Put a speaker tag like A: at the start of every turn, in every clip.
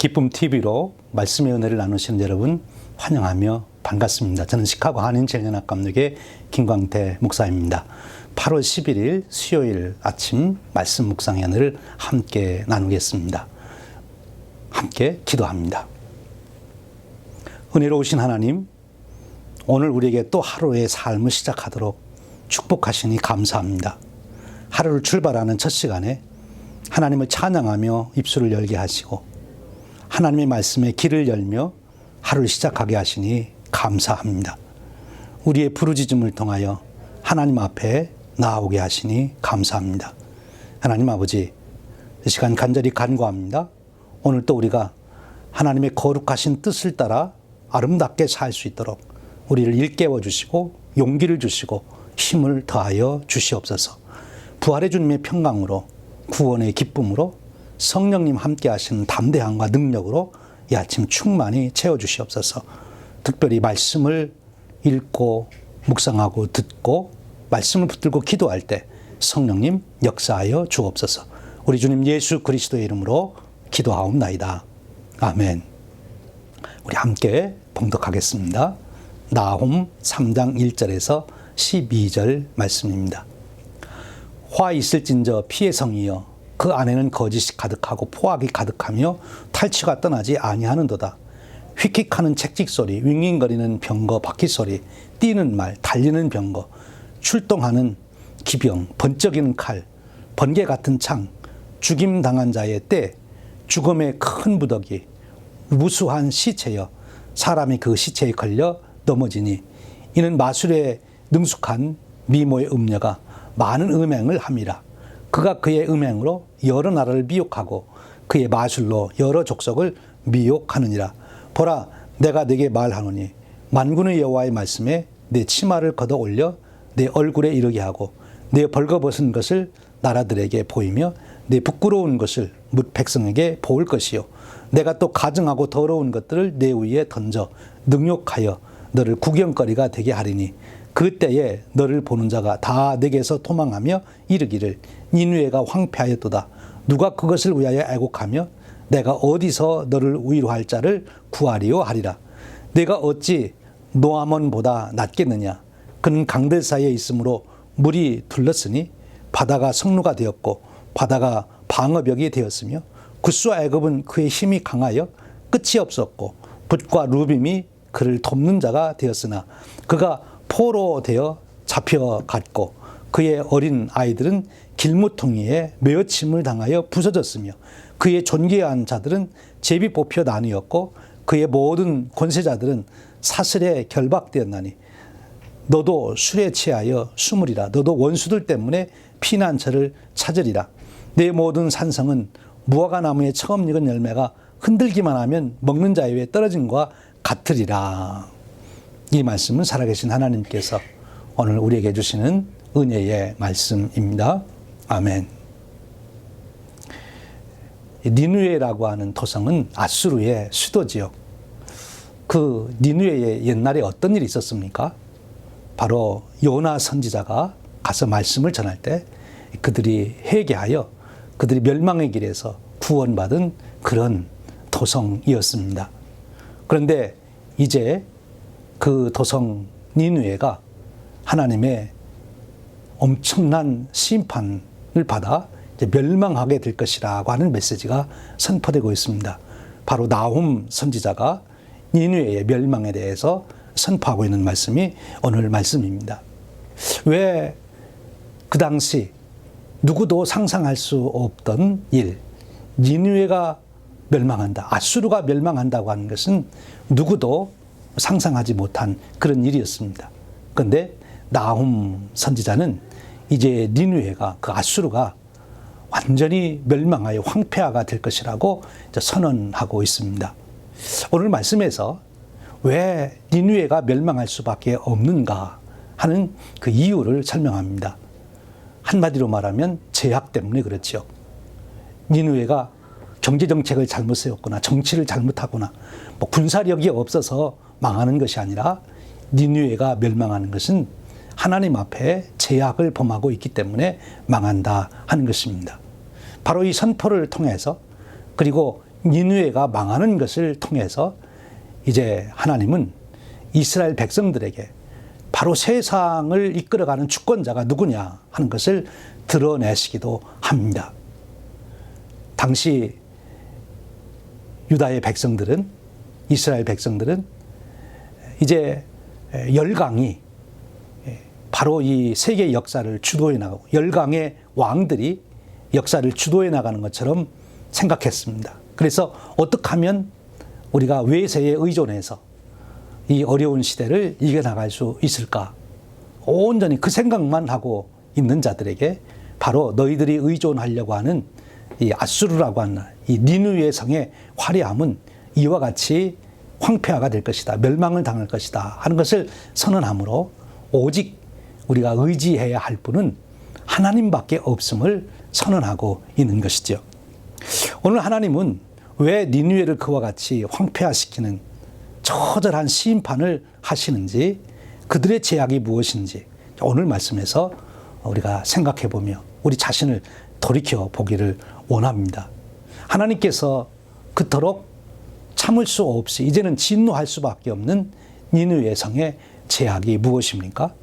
A: 기쁨 TV로 말씀의 은혜를 나누시는 여러분 환영하며 반갑습니다. 저는 시카고 한인 청년학 감독의 김광태 목사입니다. 8월 11일 수요일 아침 말씀 묵상의 은혜를 함께 나누겠습니다. 함께 기도합니다. 은혜로우신 하나님, 오늘 우리에게 또 하루의 삶을 시작하도록 축복하시니 감사합니다. 하루를 출발하는 첫 시간에 하나님을 찬양하며 입술을 열게 하시고 하나님의 말씀에 길을 열며 하루를 시작하게 하시니 감사합니다. 우리의 부르짖음을 통하여 하나님 앞에 나오게 하시니 감사합니다. 하나님 아버지, 이 시간 간절히 간구합니다. 오늘 또 우리가 하나님의 거룩하신 뜻을 따라 아름답게 살 수 있도록 우리를 일깨워 주시고 용기를 주시고 힘을 더하여 주시옵소서. 부활의 주님의 평강으로 구원의 기쁨으로 성령님 함께 하시는 담대함과 능력으로 이 아침 충만히 채워 주시옵소서. 특별히 말씀을 읽고 묵상하고 듣고 말씀을 붙들고 기도할 때 성령님 역사하여 주옵소서. 우리 주님 예수 그리스도의 이름으로 기도하옵나이다. 아멘. 우리 함께 봉독하겠습니다. 나홈 3장 1절에서 12절 말씀입니다. 화 있을진저 피의 성이여 그 안에는 거짓이 가득하고 포악이 가득하며 탈취가 떠나지 아니하는도다. 휙휙하는 책직 소리, 윙윙거리는 병거 바퀴 소리, 뛰는 말, 달리는 병거, 출동하는 기병, 번쩍이는 칼, 번개 같은 창, 죽임 당한 자의 때, 죽음의 큰 무더기, 무수한 시체여 사람이 그 시체에 걸려 넘어지니 이는 마술에 능숙한 미모의 음녀가 많은 음행을 함이라. 그가 그의 음행으로 여러 나라를 미혹하고 그의 마술로 여러 족속을 미혹하느니라. 보라, 내가 네게 말하노니 만군의 여호와의 말씀에 내 치마를 걷어 올려 내 얼굴에 이르게 하고 내 벌거벗은 것을 나라들에게 보이며 내 부끄러운 것을 뭇 백성에게 보일 것이요. 내가 또 가증하고 더러운 것들을 내 위에 던져 능욕하여 너를 구경거리가 되게 하리니 그때에 너를 보는 자가 다 내게서 도망하며 이르기를 니누에가 황폐하였도다. 누가 그것을 위하여 애곡하며 내가 어디서 너를 위로할 자를 구하리요 하리라. 내가 어찌 노아몬보다 낫겠느냐? 그는 강들 사이에 있으므로 물이 둘렀으니 바다가 성루가 되었고 바다가 방어벽이 되었으며 구스와 애굽은 그의 힘이 강하여 끝이 없었고 붓과 루빔이 그를 돕는 자가 되었으나 그가 포로 되어 잡혀갔고 그의 어린 아이들은 길무통이에 메어침을 당하여 부서졌으며 그의 존귀한 자들은 제비 뽑혀 나뉘었고 그의 모든 권세자들은 사슬에 결박되었나니 너도 술에 취하여 숨으리라 너도 원수들 때문에 피난처를 찾으리라 내 모든 산성은 무화과 나무에 처음 익은 열매가 흔들기만 하면 먹는 자의 위에 떨어진 것과 같으리라. 이 말씀은 살아계신 하나님께서 오늘 우리에게 주시는 은혜의 말씀입니다. 아멘. 니누에라고 하는 도성은 아수르의 수도지요. 그 니누에에 옛날에 어떤 일이 있었습니까? 바로 요나 선지자가 가서 말씀을 전할 때 그들이 회개하여 그들이 멸망의 길에서 구원받은 그런 도성이었습니다. 그런데 이제 그 도성 니누에가 하나님의 엄청난 심판을 받아 멸망하게 될 것이라고 하는 메시지가 선포되고 있습니다. 바로 나홈 선지자가 니누에의 멸망에 대해서 선포하고 있는 말씀이 오늘 말씀입니다. 왜 그 당시 누구도 상상할 수 없던 일, 니누에가 멸망한다. 아수르가 멸망한다고 하는 것은 누구도 상상하지 못한 그런 일이었습니다. 그런데 나홈 선지자는 이제 니누에가 그 아수르가 완전히 멸망하여 황폐화가 될 것이라고 선언하고 있습니다. 오늘 말씀에서 왜 니누에가 멸망할 수밖에 없는가 하는 그 이유를 설명합니다. 한마디로 말하면 제약 때문에 그렇죠. 니누에가 경제 정책을 잘못 세웠거나 정치를 잘못하거나 뭐 군사력이 없어서 망하는 것이 아니라 니누에가 멸망하는 것은 하나님 앞에 제약을 범하고 있기 때문에 망한다 하는 것입니다. 바로 이 선포를 통해서 그리고 니누에가 망하는 것을 통해서 이제 하나님은 이스라엘 백성들에게 바로 세상을 이끌어가는 주권자가 누구냐 하는 것을 드러내시기도 합니다. 당시 유다의 백성들은 이스라엘 백성들은 이제 열강이 바로 이 세계 역사를 주도해 나가고 열강의 왕들이 역사를 주도해 나가는 것처럼 생각했습니다. 그래서 어떻게 하면 우리가 외세에 의존해서 이 어려운 시대를 이겨나갈 수 있을까? 온전히 그 생각만 하고 있는 자들에게 바로 너희들이 의존하려고 하는 이 아수르라고 하는 이 니누의 성의 화려함은 이와 같이 황폐화가 될 것이다. 멸망을 당할 것이다. 하는 것을 선언함으로 오직 우리가 의지해야 할 분은 하나님밖에 없음을 선언하고 있는 것이죠. 오늘 하나님은 왜 니누에를 그와 같이 황폐화시키는 처절한 심판을 하시는지 그들의 제약이 무엇인지 오늘 말씀에서 우리가 생각해 보며 우리 자신을 돌이켜 보기를 원합니다. 하나님께서 그토록 참을 수 없이 이제는 진노할 수밖에 없는 니누의 성의 제약이 무엇입니까?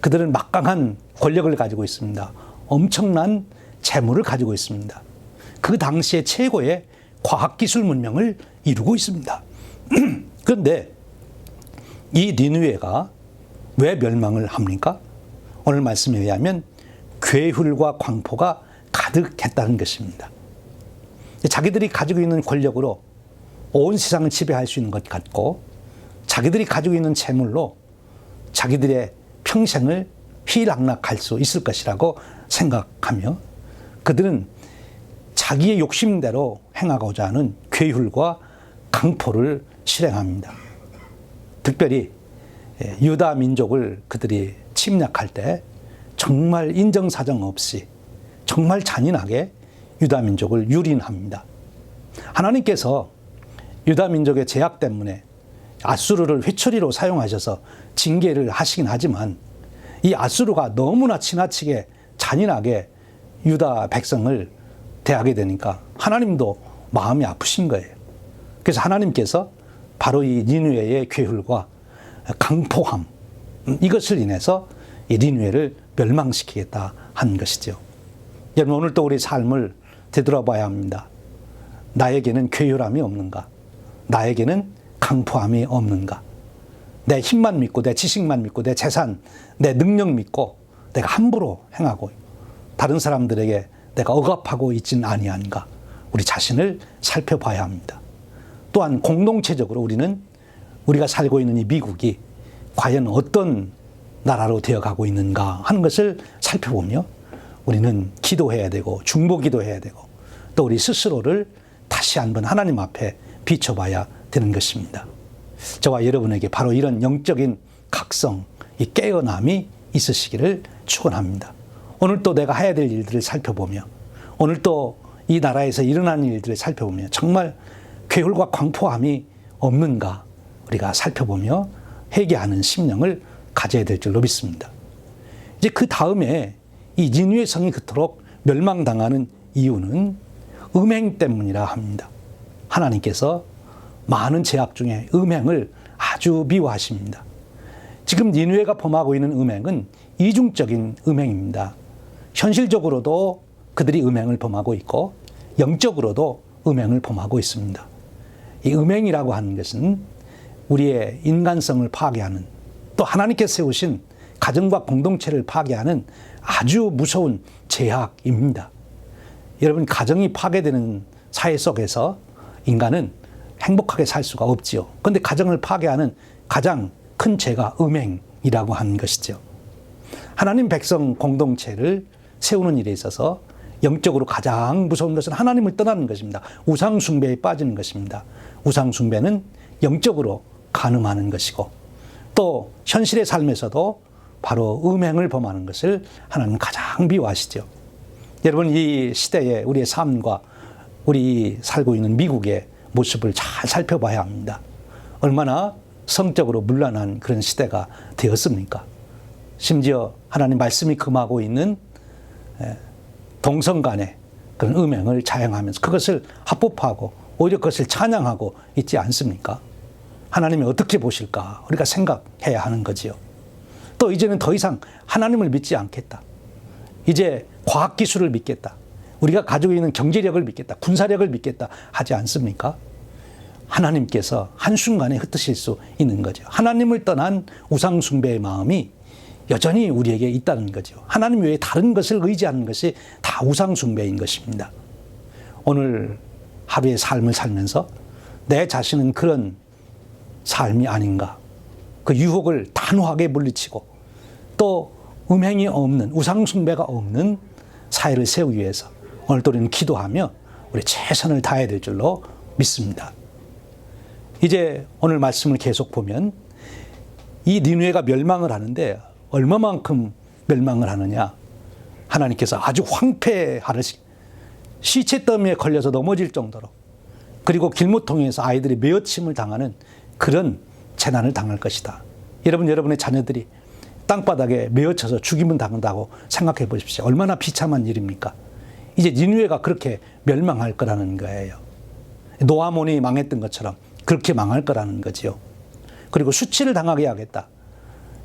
A: 그들은 막강한 권력을 가지고 있습니다. 엄청난 재물을 가지고 있습니다. 그 당시의 최고의 과학기술 문명을 이루고 있습니다. 그런데 이 니누에가 왜 멸망을 합니까? 오늘 말씀에 의하면 괴hul과 광포가 가득했다는 것입니다. 자기들이 가지고 있는 권력으로 온 세상을 지배할 수 있는 것 같고 자기들이 가지고 있는 재물로 자기들의 평생을 휘락락할 수 있을 것이라고 생각하며 그들은 자기의 욕심대로 행하고자 하는 괴hul과 강포를 실행합니다. 특별히 예, 유다 민족을 그들이 침략할 때 정말 인정사정 없이 정말 잔인하게 유다 민족을 유린합니다. 하나님께서 유다 민족의 제약 때문에 아수르를 회초리로 사용하셔서 징계를 하시긴 하지만 이 아수르가 너무나 지나치게 잔인하게 유다 백성을 대하게 되니까 하나님도 마음이 아프신 거예요. 그래서 하나님께서 바로 이 니누에의 괴hul과 강포함 이것을 인해서 이 니누에를 멸망시키겠다 한 것이죠. 여러분 오늘 또 우리 삶을 되돌아봐야 합니다. 나에게는 괴율함이 없는가? 나에게는 강포함이 없는가? 내 힘만 믿고 내 지식만 믿고 내 재산, 내 능력 믿고 내가 함부로 행하고 다른 사람들에게 내가 억압하고 있지는 아니한가? 우리 자신을 살펴봐야 합니다. 또한 공동체적으로 우리는 우리가 살고 있는 이 미국이 과연 어떤 나라로 되어가고 있는가 하는 것을 살펴보며 우리는 기도해야 되고 중보 기도해야 되고 또 우리 스스로를 다시 한번 하나님 앞에 비춰봐야 되는 것입니다. 저와 여러분에게 바로 이런 영적인 각성, 이 깨어남이 있으시기를 축원합니다. 오늘 또 내가 해야 될 일들을 살펴보며 오늘 또 이 나라에서 일어나는 일들을 살펴보며 정말 괴hul과 광포함이 없는가 우리가 살펴보며 회개하는 심령을 가져야 될 줄로 믿습니다. 이제 그 다음에 이 니누의 성이 그토록 멸망당하는 이유는 음행 때문이라 합니다. 하나님께서 많은 제약 중에 음행을 아주 미워하십니다. 지금 니누에가 범하고 있는 음행은 이중적인 음행입니다. 현실적으로도 그들이 음행을 범하고 있고 영적으로도 음행을 범하고 있습니다. 이 음행이라고 하는 것은 우리의 인간성을 파괴하는 또 하나님께서 세우신 가정과 공동체를 파괴하는 아주 무서운 제약입니다. 여러분, 가정이 파괴되는 사회 속에서 인간은 행복하게 살 수가 없지요. 그런데 가정을 파괴하는 가장 큰 죄가 음행이라고 하는 것이죠. 하나님 백성 공동체를 세우는 일에 있어서 영적으로 가장 무서운 것은 하나님을 떠나는 것입니다. 우상숭배에 빠지는 것입니다. 우상숭배는 영적으로 가늠하는 것이고 또 현실의 삶에서도 바로 음행을 범하는 것을 하나님 가장 미워하시죠. 여러분 이 시대의 우리의 삶과 우리 살고 있는 미국의 모습을 잘 살펴봐야 합니다. 얼마나 성적으로 문란한 그런 시대가 되었습니까? 심지어 하나님 말씀이 금하고 있는 동성 간의 그런 음행을 자행하면서 그것을 합법화하고 오히려 그것을 찬양하고 있지 않습니까? 하나님이 어떻게 보실까? 우리가 생각해야 하는 거지요. 또 이제는 더 이상 하나님을 믿지 않겠다. 이제 과학기술을 믿겠다. 우리가 가지고 있는 경제력을 믿겠다. 군사력을 믿겠다. 하지 않습니까? 하나님께서 한순간에 흩으실 수 있는 거죠. 하나님을 떠난 우상숭배의 마음이 여전히 우리에게 있다는 거죠. 하나님 외에 다른 것을 의지하는 것이 다 우상숭배인 것입니다. 오늘 하루의 삶을 살면서 내 자신은 그런 삶이 아닌가. 그 유혹을 단호하게 물리치고 또 음행이 없는 우상숭배가 없는 사회를 세우기 위해서 오늘도 우리는 기도하며 우리 최선을 다해야 될 줄로 믿습니다. 이제 오늘 말씀을 계속 보면 이 니누에가 멸망을 하는데 얼마만큼 멸망을 하느냐. 하나님께서 아주 황폐하듯이 시체 더미에 걸려서 넘어질 정도로 그리고 길모통에서 아이들이 메어침을 당하는 그런 재난을 당할 것이다. 여러분, 여러분의 자녀들이 땅바닥에 메어쳐서 죽임을 당한다고 생각해 보십시오. 얼마나 비참한 일입니까? 이제 니누에가 그렇게 멸망할 거라는 거예요. 노아몬이 망했던 것처럼 그렇게 망할 거라는 거지요. 그리고 수치를 당하게 하겠다.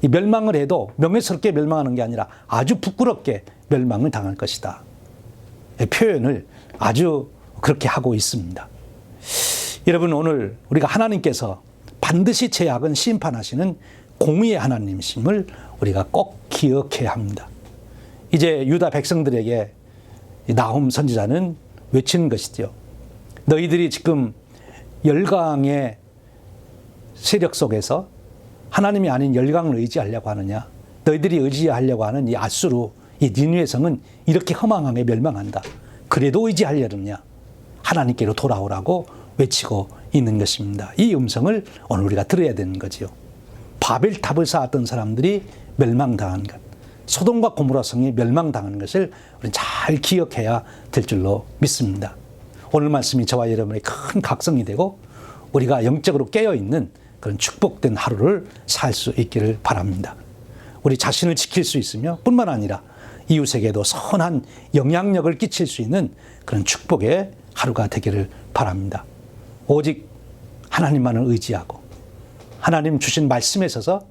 A: 이 멸망을 해도 명예스럽게 멸망하는 게 아니라 아주 부끄럽게 멸망을 당할 것이다. 표현을 아주 그렇게 하고 있습니다. 여러분 오늘 우리가 하나님께서 반드시 죄악은 심판하시는 공의의 하나님심을 우리가 꼭 기억해야 합니다. 이제 유다 백성들에게 나홈 선지자는 외치는 것이죠. 너희들이 지금 열강의 세력 속에서 하나님이 아닌 열강을 의지하려고 하느냐? 너희들이 의지하려고 하는 이 아수르, 이 니누의 성은 이렇게 허망하게 멸망한다. 그래도 의지하려느냐? 하나님께로 돌아오라고 외치고 있는 것입니다. 이 음성을 오늘 우리가 들어야 되는 거지요. 바벨탑을 쌓았던 사람들이 멸망당한 것, 소돔과 고모라 성이 멸망당하는 것을 우리는 잘 기억해야 될 줄로 믿습니다. 오늘 말씀이 저와 여러분의 큰 각성이 되고 우리가 영적으로 깨어 있는 그런 축복된 하루를 살 수 있기를 바랍니다. 우리 자신을 지킬 수 있으며 뿐만 아니라 이웃에게도 선한 영향력을 끼칠 수 있는 그런 축복의 하루가 되기를 바랍니다. 오직 하나님만을 의지하고 하나님 주신 말씀에 서서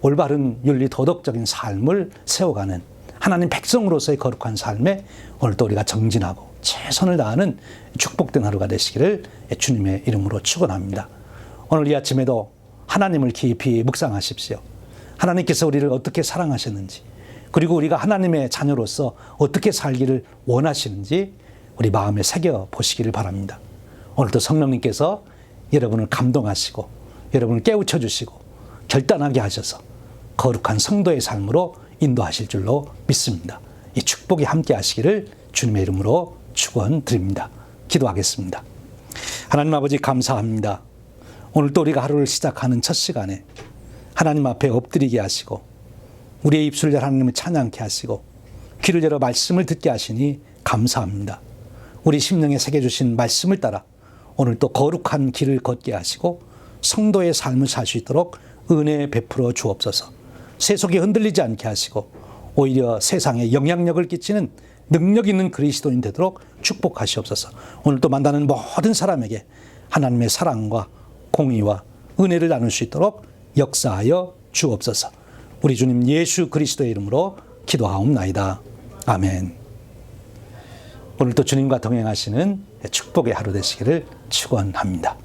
A: 올바른 윤리 도덕적인 삶을 세워가는 하나님 백성으로서의 거룩한 삶에 오늘도 우리가 정진하고 최선을 다하는 축복된 하루가 되시기를 주님의 이름으로 축원합니다. 오늘 이 아침에도 하나님을 깊이 묵상하십시오. 하나님께서 우리를 어떻게 사랑하셨는지, 그리고 우리가 하나님의 자녀로서 어떻게 살기를 원하시는지 우리 마음에 새겨 보시기를 바랍니다. 오늘도 성령님께서 여러분을 감동하시고 여러분을 깨우쳐 주시고 결단하게 하셔서 거룩한 성도의 삶으로 인도하실 줄로 믿습니다. 이 축복이 함께 하시기를 주님의 이름으로 축원드립니다. 기도하겠습니다. 하나님 아버지 감사합니다. 오늘 또 우리가 하루를 시작하는 첫 시간에 하나님 앞에 엎드리게 하시고 우리의 입술을 열 하나님을 찬양케 하시고 귀를 열어 말씀을 듣게 하시니 감사합니다. 우리 심령에 새겨주신 말씀을 따라 오늘 또 거룩한 길을 걷게 하시고 성도의 삶을 살 수 있도록 은혜 베풀어 주옵소서. 세속이 흔들리지 않게 하시고 오히려 세상에 영향력을 끼치는 능력 있는 그리스도인 되도록 축복하시옵소서. 오늘 또 만나는 모든 사람에게 하나님의 사랑과 공의와 은혜를 나눌 수 있도록 역사하여 주옵소서. 우리 주님 예수 그리스도의 이름으로 기도하옵나이다. 아멘. 오늘도 주님과 동행하시는 축복의 하루 되시기를 축원합니다.